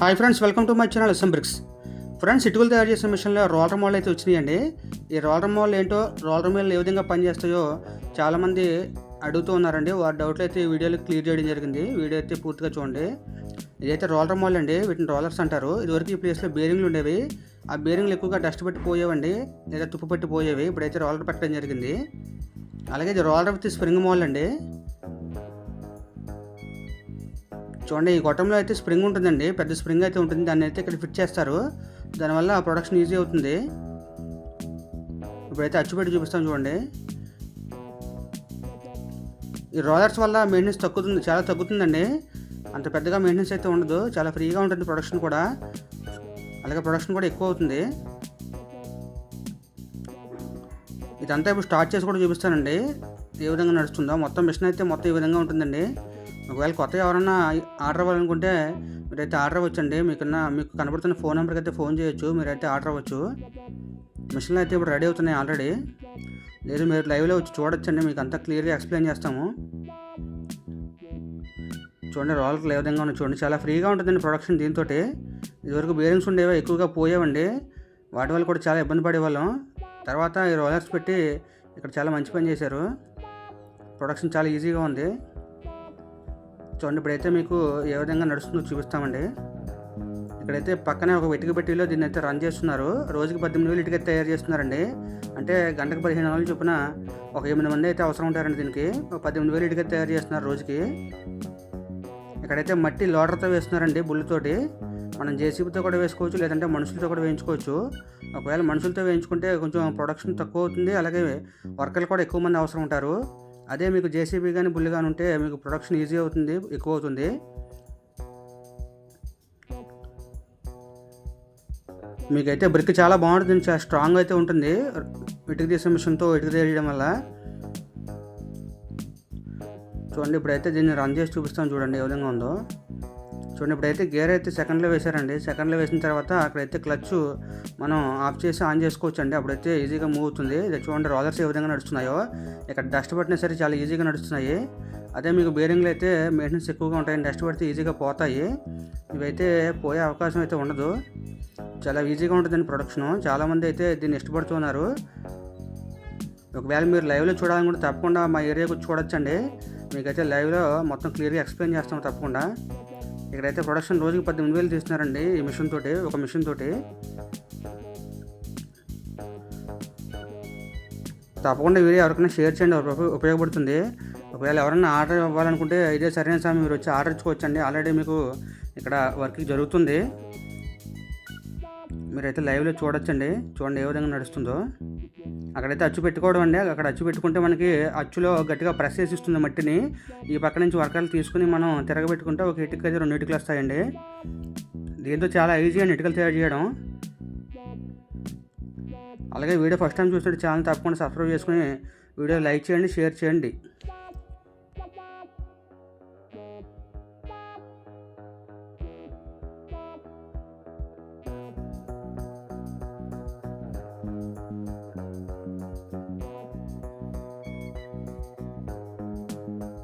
Hi friends welcome to my channel S M bricks friends ఇటుకలు తయారు చేసే మిషన్లో రోలర్ మోడల్ అయితే వచ్చినాయండి. ఈ రోలర్ మోడల్ ఏంటో రోలర్ మోల్ ఏ విధంగా పనిచేస్తాయో చాలామంది అడుగుతూ ఉన్నారండి. వారి డౌట్లు అయితే ఈ వీడియోలో క్లియర్ చేయడం జరిగింది. వీడియో అయితే పూర్తిగా చూడండి. ఇదైతే రోలర్ మోడల్ అండి వీటిని రోలర్స్ అంటారు. ఇదివరకు ఈ ప్లేస్లో బేరింగ్లు ఉండేవి. ఆ బేరింగ్లు ఎక్కువగా డస్ట్ పెట్టి పోయేవండి లేదా తుప్పు పట్టి పోయేవి. ఇప్పుడైతే రోలర్ పెట్టడం జరిగింది. అలాగే ఇది రోలర్ విత్ స్ప్రింగ్ మోడల్ అండి. చూడండి ఈ గొట్టంలో అయితే స్ప్రింగ్ ఉంటుందండి. పెద్ద స్ప్రింగ్ అయితే ఉంటుంది. దాన్ని అయితే ఇక్కడ ఫిట్ చేస్తారు. దానివల్ల ప్రొడక్షన్ ఈజీ అవుతుంది. ఇప్పుడైతే అచ్చుపెట్టి చూపిస్తాం చూడండి. ఈ రోలర్స్ వల్ల మెయింటెనెన్స్ తగ్గుతుంది. చాలా తగ్గుతుందండి. అంత పెద్దగా మెయింటెనెన్స్ అయితే ఉండదు. చాలా ఫ్రీగా ఉంటుంది ప్రొడక్షన్ కూడా. అలాగే ప్రొడక్షన్ కూడా ఎక్కువ అవుతుంది. ఇదంతా ఇప్పుడు స్టార్ట్ చేసి కూడా చూపిస్తానండి. ఏ విధంగా నడుస్తుందో. మొత్తం మిషన్ అయితే మొత్తం ఈ విధంగా ఉంటుందండి. ఒకవేళ కొత్త ఎవరన్నా ఆర్డర్ అవ్వాలనుకుంటే మీరైతే ఆర్డర్ అవ్వచ్చండి. మీకున్న మీకు కనబడుతున్న ఫోన్ నెంబర్కి అయితే ఫోన్ చేయొచ్చు. మీరైతే ఆర్డర్ అవ్వచ్చు. మిషన్లు అయితే ఇప్పుడు రెడీ అవుతున్నాయి ఆల్రెడీ. లేదు మీరు లైవ్లో వచ్చి చూడొచ్చండి. మీకు అంతా క్లియర్గా ఎక్స్ప్లెయిన్ చేస్తాము. చూడండి రోలర్లు ఏ విధంగా ఉన్నాయి. చూడండి చాలా ఫ్రీగా ఉంటుందండి ప్రొడక్షన్ దీంతో ఇదివరకు బేరింగ్స్ ఉండేవి? ఎక్కువగా పోయేవండి. వాటి వల్ల కూడా చాలా ఇబ్బంది పడేవాళ్ళం. తర్వాత ఈ రోలర్స్ పెట్టి ఇక్కడ చాలా మంచి పని చేశారు. ప్రొడక్షన్ చాలా ఈజీగా ఉంది. చూడండి ఇప్పుడైతే మీకు ఏ విధంగా నడుస్తుందో చూపిస్తామండి. ఇక్కడైతే పక్కనే ఒక వెతికి పెట్టిలో దీన్ని అయితే రన్ చేస్తున్నారు. రోజుకి పద్దెనిమిది వేలు ఇటుకైతే తయారు చేస్తున్నారండి. అంటే గంటకు పదిహేను వందలు చొప్పున ఒక ఎనిమిది మంది అయితే అవసరం ఉంటారండి దీనికి. ఒక పద్దెనిమిది వేలు ఇటుకైతే తయారు చేస్తున్నారు రోజుకి. ఇక్కడైతే మట్టి లోడర్తో వేస్తున్నారండి బుల్లుతోటి. మనం జేసీబీతో కూడా వేసుకోవచ్చు లేదంటే మనుషులతో కూడా వేయించుకోవచ్చు. ఒకవేళ మనుషులతో వేయించుకుంటే కొంచెం ప్రొడక్షన్ తక్కువ అవుతుంది అలాగే వర్కర్లు కూడా ఎక్కువ మంది అవసరం ఉంటారు. అదే మీకు జేసీబీ కానీ బుల్లి కానీ ఉంటే మీకు ప్రొడక్షన్ ఈజీ అవుతుంది ఎక్కువ అవుతుంది. మీకైతే బ్రిక్ చాలా బాగుంటుంది చాలా స్ట్రాంగ్ అయితే ఉంటుంది. ఇటుక తీసే మిషన్తో ఇటుక తీయడం వల్ల. చూడండి ఇప్పుడైతే దీన్ని రన్ చేసి చూపిస్తాను చూడండి ఏ విధంగా ఉందో. చూడండి ఇప్పుడైతే గేర్ అయితే సెకండ్లో వేశారండి. సెకండ్లో వేసిన తర్వాత అక్కడైతే క్లచ్ మనం ఆఫ్ చేసి ఆన్ చేసుకోవచ్చు అండి అప్పుడైతే ఈజీగా మూవ్ అవుతుంది. చూడండి రోలర్స్ ఏ విధంగా నడుస్తున్నాయో. ఇక్కడ డస్ట్ పట్టినా సరే చాలా ఈజీగా నడుస్తున్నాయి. అదే మీకు బేరింగ్లు అయితే మెయింటెనెన్స్ ఎక్కువగా ఉంటాయి డస్ట్ పడితే ఈజీగా పోతాయి. ఇవైతే పోయే అవకాశం అయితే ఉండదు. చాలా ఈజీగా ఉంటుందండి ప్రొడక్షన్. చాలామంది అయితే దీన్ని ఇష్టపడుతున్నారు ఒకవేళ మీరు లైవ్లో చూడాలనుకుంటే తప్పకుండా మా ఏరియాకు చూడొచ్చండి. మీకైతే లైవ్లో మొత్తం క్లియర్గా ఎక్స్ప్లెయిన్ చేస్తాం తప్పకుండా. ఇక్కడైతే ప్రొడక్షన్ రోజుకి పద్దెనిమిది వేలు తీస్తున్నారండి ఈ మిషన్ తోటి ఒక మిషన్ తోటి. తప్పకుండా వీడియో ఎవరికైనా షేర్ చేయండి ఉపయోగపడుతుంది. ఒకవేళ ఎవరైనా ఆర్డర్ ఇవ్వాలనుకుంటే ఇదే సరైన సమయం మీరు వచ్చి ఆర్డర్ ఇచ్చుకోవచ్చండి. ఆల్రెడీ మీకు ఇక్కడ వర్క్ జరుగుతుంది. మీరైతే లైవ్లో చూడొచ్చండి. చూడండి ఏ విధంగా నడుస్తుందో. అక్కడైతే అచ్చు పెట్టుకోవడం అండి. అక్కడ అచ్చు పెట్టుకుంటే మనకి అచ్చులో గట్టిగా ప్రెస్ చేసి ఇస్తుంది మట్టిని. ఈ పక్క నుంచి వర్కాలు తీసుకుని మనం తిరగబెట్టుకుంటే ఒక ఇటుక అయితే రెండు ఇటుకలు వస్తాయండి. దీంతో చాలా ఈజీ అండి ఇటుకలు తయారు చేయడం. అలాగే వీడియో ఫస్ట్ టైం చూస్తుంటే ఛానల్ తప్పకుండా సబ్స్క్రైబ్ చేసుకుని వీడియో లైక్ చేయండి షేర్ చేయండి.